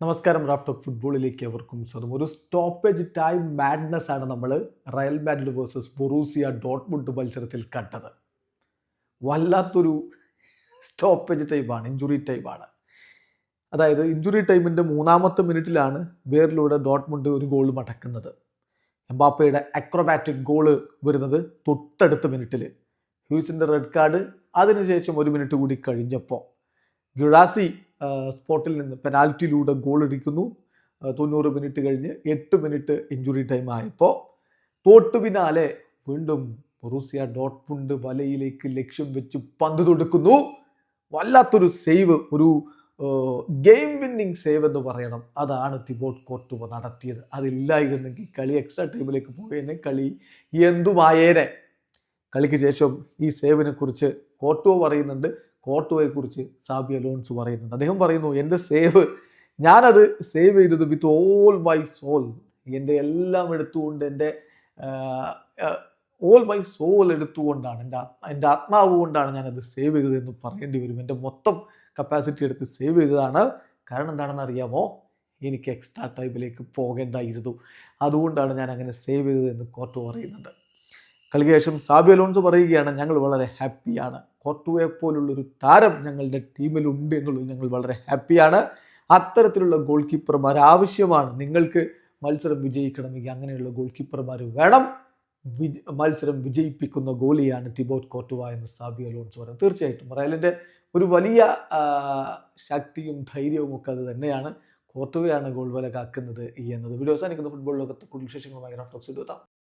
നമസ്കാരം Raf talk ഫുട്ബോളിലേക്ക് അവർക്കും സ്വന്തം ഒരു സ്റ്റോപ്പേജ് ടൈം മാഡ്നസ് ആണ് നമ്മൾ Real Madrid versus Borussia Dortmund മത്സരത്തിൽ കണ്ടത്. വല്ലാത്തൊരു സ്റ്റോപ്പേജ് ടൈമാണ് ഇഞ്ചുറി ടൈമാണ് അതായത് ഇഞ്ചുറി ടൈമിന്റെ മൂന്നാമത്തെ മിനിറ്റിലാണ് വേറിലൂടെ ഡോട്ട്മുണ്ട് ഒരു ഗോൾ മടക്കുന്നത്. എംബാപ്പയുടെ അക്രോബാറ്റിക് ഗോൾ വരുന്നത് തൊട്ടടുത്ത മിനിറ്റിൽ ഹ്യൂസിന്റെ റെഡ് കാർഡ് അതിനുശേഷം ഒരു മിനിറ്റ് കൂടി കഴിഞ്ഞപ്പോൾ ഗുറാസി സ്പോട്ടിൽ നിന്ന് പെനാൽറ്റിയിലൂടെ ഗോൾ അടിക്കുന്നു. തൊണ്ണൂറ് മിനിറ്റ് കഴിഞ്ഞ് എട്ട് മിനിറ്റ് ഇഞ്ചുറി ടൈം ആയപ്പോൾ തോട്ടു പിന്നാലെ വീണ്ടും ബൊറൂസിയ ഡോട്ട്മുണ്ട് വലയിലേക്ക് ലക്ഷ്യം വെച്ച് പന്ത് തൊടുക്കുന്നു. വല്ലാത്തൊരു സേവ് ഒരു ഗെയിം വിന്നിങ് സേവ് എന്ന് പറയണം. അതാണ് തിബോട്ട് കോർട്ടുവ നടത്തിയത്. അതില്ലായിരുന്നെങ്കിൽ കളി എക്സ്ട്രാ ടൈമിലേക്ക് പോയേനെ. കളി എന്തുമായേനെ? കളിക്ക് ശേഷം ഈ സേവിനെ കോർട്ടുവ പറയുന്നുണ്ട്. കോർട്ടുവയെ കുറിച്ച് സാബി അലോൺസ് പറയുന്നുണ്ട്. അദ്ദേഹം പറയുന്നു എന്റെ സേവ് ഞാനത് സേവ് ചെയ്തത് വിത്ത് ഓൾ മൈ സോൾ എന്റെ എല്ലാം എടുത്തുകൊണ്ട് എന്റെ ഓൾ മൈ സോൾ എടുത്തുകൊണ്ടാണ് എന്റെ എന്റെ ആത്മാവ് കൊണ്ടാണ് ഞാനത് സേവ് ചെയ്തതെന്ന് പറയേണ്ടി വരും. എന്റെ മൊത്തം കപ്പാസിറ്റി എടുത്ത് സേവ് ചെയ്തതാണ്. കാരണം എന്താണെന്ന് അറിയാമോ? എനിക്ക് എക്സ്ട്രാ ടൈമിലേക്ക് പോകേണ്ടായിരുന്നു. അതുകൊണ്ടാണ് ഞാൻ അങ്ങനെ സേവ് ചെയ്തതെന്ന് കോർട്ട് പറയുന്നുണ്ട്. കളിക്ക് ശേഷം സാബി അലോൺസ് പറയുകയാണ് ഞങ്ങൾ വളരെ ഹാപ്പിയാണ്. കോർട്ടുവയെ പോലുള്ളൊരു താരം ഞങ്ങളുടെ ടീമിലുണ്ട് എന്നുള്ളത് ഞങ്ങൾ വളരെ ഹാപ്പിയാണ്. അത്തരത്തിലുള്ള ഗോൾ കീപ്പർമാർ ആവശ്യമാണ്. നിങ്ങൾക്ക് മത്സരം വിജയിക്കണമെങ്കിൽ അങ്ങനെയുള്ള ഗോൾ കീപ്പർമാർ വേണം. വിജ മത്സരം വിജയിപ്പിക്കുന്ന ഗോളിയാണ് തിബോട്ട് കോർട്ടുവ എന്ന് സാബി അലോൺസ് പറയുന്നത് തീർച്ചയായിട്ടും റയലിന്റെ ഒരു വലിയ ശക്തിയും ധൈര്യവും ഒക്കെ അത് തന്നെയാണ്. കോർട്ടുവയാണ് ഗോൾ വല കാക്കുന്നത് എന്നത്. വീഡിയോ അവസാനിക്കുന്ന. ഫുട്ബോൾ ലോകത്ത് കൂടുതൽ വിശേഷങ്ങളുമായി റഫ്ലക്സ് എടുത്താം